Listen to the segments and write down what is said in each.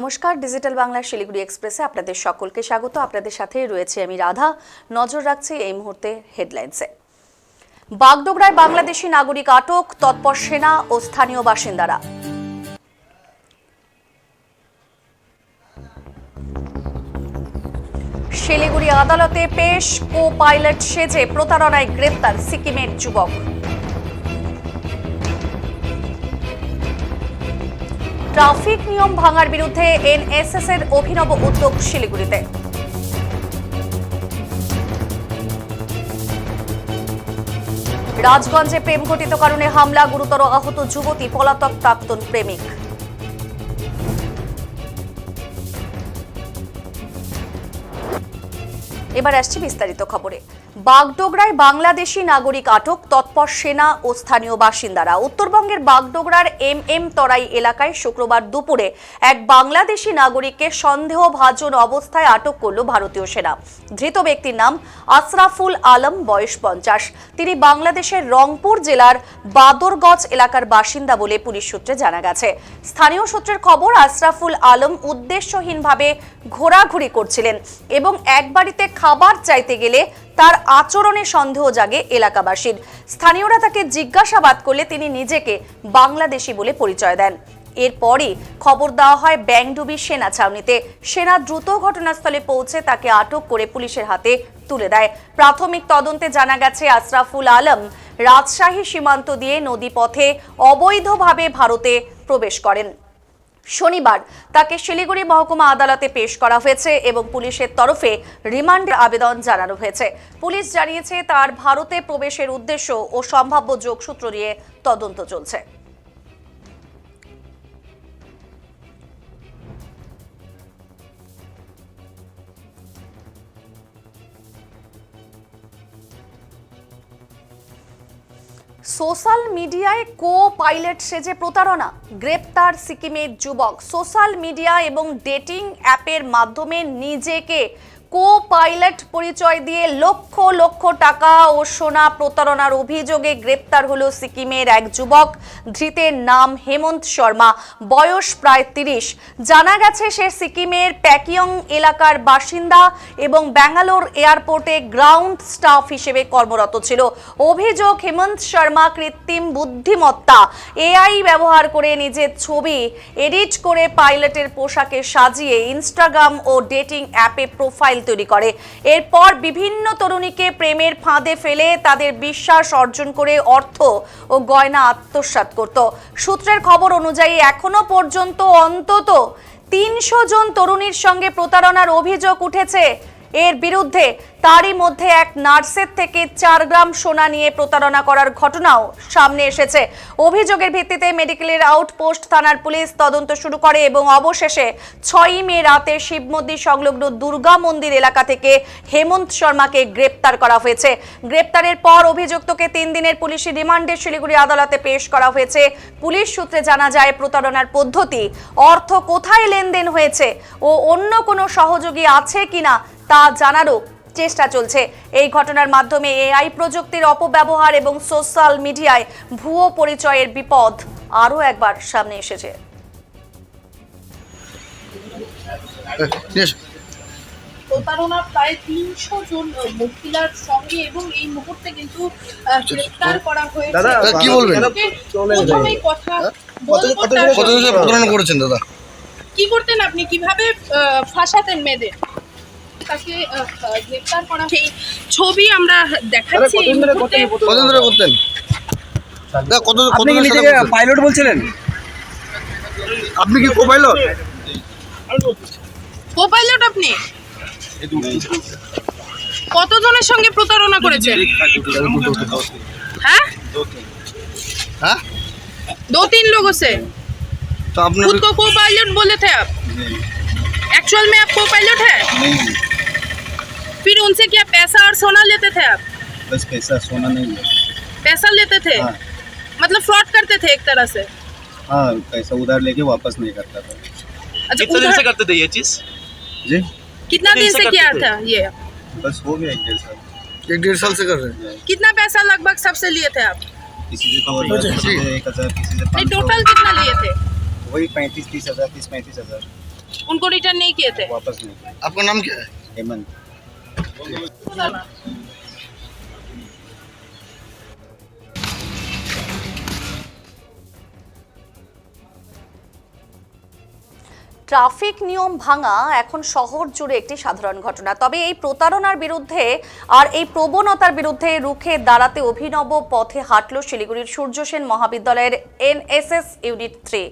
নমস্কার, ডিজিটাল বাংলা শিলিগুড়ি এক্সপ্রেসে আপনাদের সকলকে স্বাগত। আপনাদের সাথে রয়েছে আমি রাধা। নজর রাখছি এই মুহূর্তে হেডলাইন্সে। বাগডোগরায় বাংলাদেশি নাগরিক আটক, তৎপর সেনা ও স্থানীয় বাসিন্দারা। শিলিগুড়ি আদালতে পেশ কো পাইলট সেজে প্রতারণায় গ্রেপ্তার সিকিমের যুবক। ট্রাফিক নিয়ম ভাঙার বিরুদ্ধে এনএসএস এর অভিনব উদ্যোগ শিলিগুড়িতে। রাজগঞ্জে প্রেম ঘটিত কারণে হামলা, গুরুতর আহত যুবতী, পলাতক প্রাক্তন প্রেমিক। এবার আসছি বিস্তারিত খবরে। বাগডোগরায় বাংলাদেশি নাগরিক আটক, তৎপর সেনা ও স্থানীয় বাসিন্দারা। উত্তরবঙ্গের বাগডোগরার এম এম তরাই এলাকায় শুক্রবার দুপুরে এক বাংলাদেশি নাগরিককে সন্দেহভাজন অবস্থায় আটক করল ভারতীয় সেনা। ধৃত ব্যক্তির নাম আশরাফুল আলম, বয়স পঞ্চাশ। তিনি বাংলাদেশের রংপুর জেলার বাদরগঞ্জ এলাকার বাসিন্দা বলে পুলিশ সূত্রে জানা গেছে। স্থানীয় সূত্রের খবর, আশরাফুল আলম উদ্দেশ্যহীনভাবে ঘোরাঘুরি করছিলেন এবং এক বাড়িতে খাবার চাইতে গেলে তার আচরণে সন্দেহ জাগে এলাকাবাসীর। স্থানীয়রা তাকে জিজ্ঞাসাবাদ করলে তিনি নিজেকে বাংলাদেশি বলে পরিচয় দেন। এরপরই খবর দেওয়া হয় ব্যাংডুবি সেনা ছাউনিতে। সেনা দ্রুত ঘটনাস্থলে পৌঁছে তাকে আটক করে পুলিশের হাতে তুলে দেয়। প্রাথমিক তদন্তে জানা গেছে, আশরাফুল আলম রাজশাহী সীমান্ত দিয়ে নদীপথে অবৈধভাবে ভারতে প্রবেশ করেন। শনিবার তাকে শিলিগুড়ি মহকুমা আদালতে পেশ করা হয়েছে এবং পুলিশের তরফে রিমান্ডের আবেদন জানানো হয়েছে। পুলিশ জানিয়েছে, তার ভারতে প্রবেশের উদ্দেশ্য ও সম্ভাব্য যোগসূত্র নিয়ে তদন্ত চলছে। সোশ্যাল মিডিয়ায় কো পাইলট সেজে প্রতারণা, গ্রেপ্তার সিকিমের যুবক। সোশ্যাল মিডিয়া এবং ডেটিং অ্যাপের মাধ্যমে নিজেকে কো পাইলট পরিচয় দিয়ে লক্ষ লক্ষ টাকা ও সোনা প্রতারণার অভিযোগে গ্রেপ্তার হলো সিকিমের এক যুবক। ধৃতের নাম হেমন্ত শর্মা। বয়স প্রায় তিরিশ। জানা গেছে সে সিকিমের প্যাকিয়ং এলাকার বাসিন্দা এবং ব্যাঙ্গালোর এয়ারপোর্টে গ্রাউন্ড স্টাফ হিসেবে কর্মরত ছিল। অভিযোগ, হেমন্ত শর্মা কৃত্রিম বুদ্ধিমত্তা। এআই ব্যবহার করে নিজের ছবি এডিট করে পাইলটের পোশাকে সাজিয়ে ইনস্টাগ্রাম ও ডেটিং অ্যাপে প্রোফাইল তৈরি করে। এরপর বিভিন্ন তরুণীকে প্রেমের ফাঁদে ফেলে তাদের বিশ্বাস অর্জন করে অর্থ ও গয়না আত্মসাত করত। সূত্রের খবর অনুযায়ী এখনও পর্যন্ত অন্তত তিনশো জন তরুণীর সঙ্গে প্রতারণার অভিযোগ উঠেছে। এর বিরুদ্ধে তারই মধ্যে এক নার্সের থেকে চার গ্রাম সোনা নিয়ে প্রতারণা করার ঘটনাও সামনে এসেছে। অভিযোগের ভিত্তিতে মেডিকেলের আউটপোস্ট থানার পুলিশ তদন্ত শুরু করে এবং অবশেষে ছয়ই মে রাতে শিব মন্দির সংলগ্ন দুর্গা মন্দির এলাকা থেকে হেমন্ত শর্মাকে গ্রেপ্তার করা হয়েছে। গ্রেপ্তারের পর অভিযুক্তকে তিন দিনের পুলিশি রিমান্ডে শিলিগুড়ি আদালতে পেশ করা হয়েছে। পুলিশ সূত্রে জানা যায়, প্রতারণার পদ্ধতি, অর্থ কোথায় লেনদেন হয়েছে ও অন্য কোনো সহযোগী আছে কিনা তা জানারও চেষ্টা চলছে। এই ঘটনার মাধ্যমে এআই প্রযুক্তির অপব্যবহার এবং সোশ্যাল মিডিয়ায় ভুয়ো পরিচয়ের বিপদ আরও একবার সামনে এসেছে. প্রতারণা প্রায় তিনশো জন মহিলার সঙ্গে এবং এই মুহূর্তে কিন্তু আহ, গ্রেফতার করা হয়েছে। কি বলবেন? প্রথমেই কথা করেছেন দাদা? কি করতেন আপনি? কীভাবে আহ, ফাঁসাতেন মেয়েদের? তাকে আহ, আহ, গ্রেফতার করা সেই ছবি আমরা দেখাচ্ছি এই মুহূর্তে। কত ধরে করতেন দাদা কত কত আপনি কি জনের সাথে নিজেকে করতেন? পাইলট বলছিলেন আপনি কি কো পাইলট কো পাইলট আপনি কতজনের সঙ্গে প্রতারণা করেছেন হ্যাঁ হ্যাঁ दो तीन लोगों से তো আপনার खुद को को पायलट बोले थे आप एक्चुअल में आप को पायलट है फिर उनसे क्या पैसा और सोना लेते थे आप? बस पैसा सोना नहीं लेते पैसा लेते थे? हाँ। मतलब फ्रॉड करते थे एक तरह से? हाँ पैसा उधार लेके वापस नहीं करता था। अच्छा कितने दिन से करते थे ये चीज़? जी। कितना दिन से किया था ये? बस हो गया एक डेढ़ साल। एक डेढ़ साल से कर रहे हैं। कितना पैसा लगभग सबसे लिए थे आप? किसी से तो अच्छा, एक हज़ार किसी से नहीं टोटल कितना लिए थे? वही पैंतीस तीस हज़ार तीस पैंतीस हज़ार। उनको रिटर्न नहीं किए थे? वापस नहीं आपका नाम क्या है? हेमंत। 어, 이. ট্রাফিক নিয়ম ভাঙা এখন শহর জুড়ে একটি সাধারণ ঘটনা। তবে এই প্রতারণার বিরুদ্ধে আর এই প্রবণতার বিরুদ্ধে রুখে দাঁড়াতে অভিনব পথে হাঁটল শিলিগুড়ির সূর্য সেন মহাবিদ্যালয়ের এনএসএস ইউনিট থ্রি।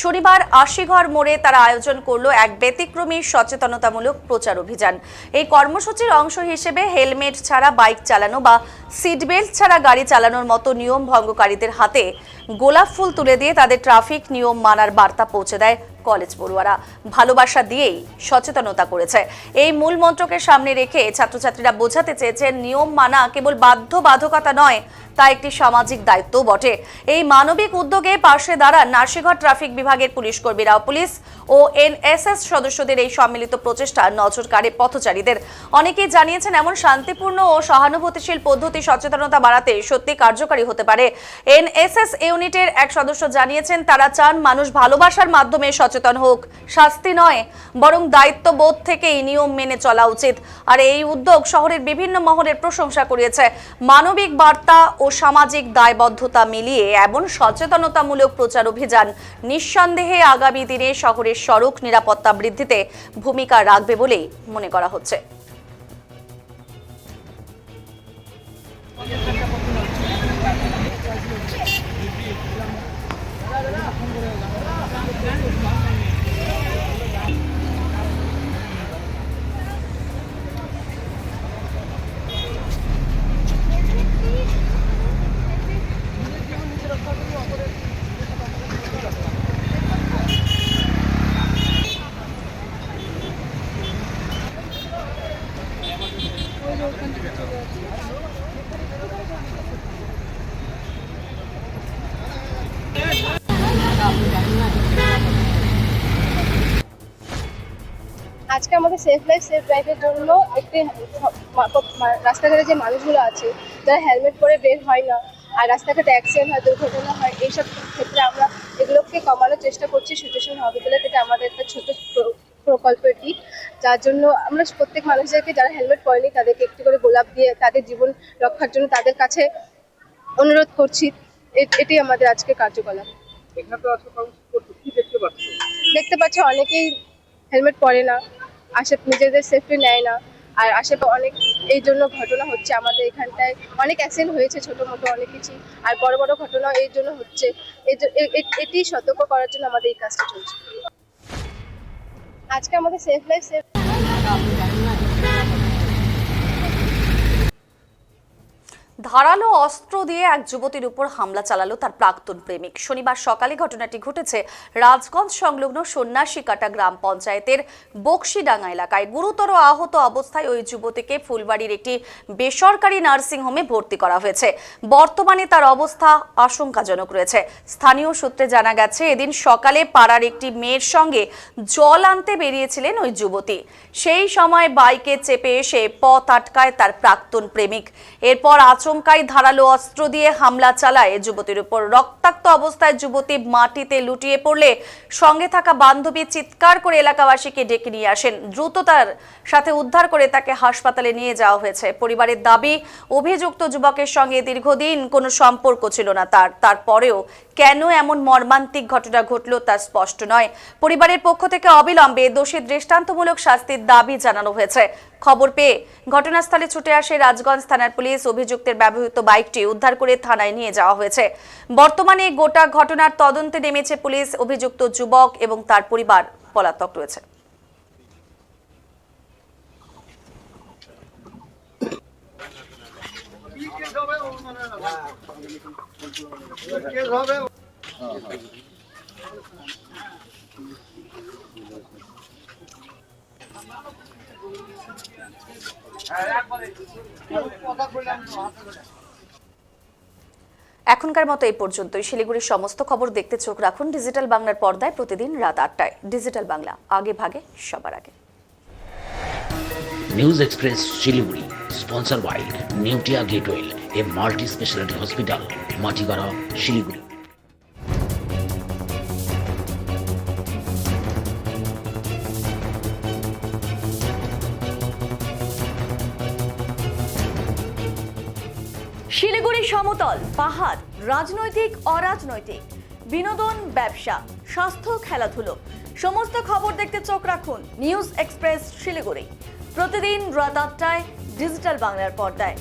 শনিবার আশিঘর মোড়ে তারা আয়োজন করল এক ব্যতিক্রমী সচেতনতামূলক প্রচার অভিযান। এই কর্মসূচির অংশ হিসেবে হেলমেট ছাড়া বাইক চালানো বা সিট বেল্ট ছাড়া গাড়ি চালানোর মতো নিয়ম ভঙ্গকারীদের হাতে গোলাপ ফুল তুলে দিয়ে তাদের ট্রাফিক নিয়ম মানার বার্তা পৌঁছে দেয় কলেজ পড়ুয়ারা। ভালোবাসা দিয়েই সচেতনতা করেছে। এই মূল মন্ত্রকে সামনে রেখে ছাত্রছাত্রীরা বোঝাতে চেয়েছেন, নিয়ম মানা কেবল বাধ্যবাধকতা নয় তা একটি সামাজিক দায়িত্ব বটে। এই মানবিক উদ্যোগে পাশে দাঁড়ান নার্সিঘর ট্রাফিক বিভাগের পুলিশ কর্মীরাও। পুলিশ ও এনএসএস সদস্যদের এই সম্মিলিত প্রচেষ্টা নজর কাড়ে পথচারীদের। অনেকেই জানিয়েছেন, এমন শান্তিপূর্ণ ও সহানুভূতিশীল পদ্ধতি সচেতনতা বাড়াতে সত্যি কার্যকারী হতে পারে। এনএসএস ইউনিটের এক সদস্য জানিয়েছেন, তারা চান মানুষ ভালোবাসার মাধ্যমে সচেতন হোক। শাস্তি নয়, বরং দায়িত্ববোধ থেকেই নিয়ম মেনে চলা উচিত। আর এই উদ্যোগ শহরের বিভিন্ন মহলের প্রশংসা করিয়েছে। মানবিক বার্তা ও সামাজিক দায়বদ্ধতা মিলিয়ে এমন সচেতনতামূলক প্রচার অভিযান নিঃসন্দেহে আগামী দিনে শহরের সড়ক নিরাপত্তা বৃদ্ধিতে ভূমিকা রাখবে বলেই মনে করা হচ্ছে। আজকে আমাদের সেফ লাইফ সেফ ড্রাইভের জন্য একটি রাস্তাঘাটে যে মানুষগুলো আছে যারা হেলমেট পরে বের হয় না আর রাস্তাঘাটে অ্যাক্সিডেন্ট হয় দুর্ঘটনা হয় এইসব ক্ষেত্রে আমরা এগুলোকে কমানোর চেষ্টা করছি সুযোগ মহাবিদ্যালয় থেকে আমাদের একটা ছোট প্র- প্রকল্প এটি। যার জন্য আমরা প্রত্যেক মানুষদেরকে যারা হেলমেট পরেনি তাদেরকে একটু করে গোলাপ দিয়ে তাদের জীবন রক্ষার জন্য তাদের কাছে অনুরোধ করছি। এটি আমাদের আজকে কার্যকলাপ দেখতে পাচ্ছি? অনেকেই হেলমেট পরে না। আশে নিজেদের সেফটি নেয় না। আর আশেপাশে অনেক এই জন্য ঘটনা হচ্ছে আমাদের এখানটায়। অনেক অ্যাক্সিডেন্ট হয়েছে ছোটো মোটো অনেক কিছু। আর বড় বড় ঘটনা এই জন্য হচ্ছে। এটি সতর্ক করার জন্য আমাদের এই কাজটা চলছে। আজকে আমাদের সেফ লাইফ সেফ ধারালো অস্ত্র দিয়ে এক যুবতীর উপর হামলা চালালো তার প্রাক্তন প্রেমিক। শনিবার সকালে ঘটনাটি ঘটেছে রাজগঞ্জ সংলগ্ন সন্ন্যাসীকাটা গ্রাম পঞ্চায়েতের বক্সিডাঙ্গা এলাকায়। গুরুতর আহত অবস্থায় ওই যুবতীকে ফুলবাড়ির একটি বেসরকারি নার্সিংহোমে ভর্তি করা হয়েছে। বর্তমানে তার অবস্থা আশঙ্কাজনক রয়েছে। স্থানীয় সূত্রে জানা গেছে, এদিন সকালে পাড়ার একটি মেয়ের সঙ্গে জল আনতে বেরিয়েছিলেন ওই যুবতী। সেই সময় বাইকে চেপে এসে পথ আটকায় তার প্রাক্তন প্রেমিক। এরপর আচমকাই ধারালো অস্ত্র দিয়ে হামলা চালায় যুবতীর উপর। রক্তাক্ত অবস্থায় যুবতী মাটিতে লুটিয়ে পড়লে সঙ্গে থাকা বান্ধবী চিৎকার করে এলাকাবাসীকে ডেকে নিয়ে আসেন। দ্রুত তার সাথে উদ্ধার করে তাকে হাসপাতালে নিয়ে যাওয়া হয়েছে। পরিবারের দাবি, অভিযুক্ত যুবকের সঙ্গে দীর্ঘদিন কোনো সম্পর্ক ছিল না তার। তারপরেও কেন এমন মর্মান্তিক ঘটনা ঘটল তা স্পষ্ট নয়। পরিবারের পক্ষ থেকে অবিলম্বে দোষী দৃষ্টান্তমূলক শাস্তির দাবি জানানো হয়েছে। খবর পেয়ে ঘটনাস্থলে ছুটে আসে রাজগঞ্জ থানার পুলিশ। অভিযুক্তের ব্যবহৃত বাইকটি উদ্ধার করে থানায় নিয়ে যাওয়া হয়েছে। বর্তমানে গোটা ঘটনার তদন্তে নেমেছে পুলিশ, অভিযুক্ত যুবক এবং তার পরিবার পলাতক রয়েছে। এখনকার মতো এই পর্যন্তই। শিলিগুড়ির সমস্ত খবর দেখতে চোখ রাখুন ডিজিটাল বাংলার পর্দায় প্রতিদিন রাত আটটায়। ডিজিটাল বাংলা, আগে ভাগে, সবার আগে। News express, Siliguri. Sponsor by Neotia Getwell, a multi speciality hospital Matigara Siliguri. Siliguri সমতল, পাহাড়, রাজনৈতিক, অরাজনৈতিক, বিনোদন, ব্যবসা, স্বাস্থ্য, খেলাধুলো। সমস্ত খবর দেখতে চোখ রাখুন নিউজ এক্সপ্রেস শিলিগুড়ি। প্রতিদিন রাত আটটায় ডিজিটাল বাংলার পর্দায়।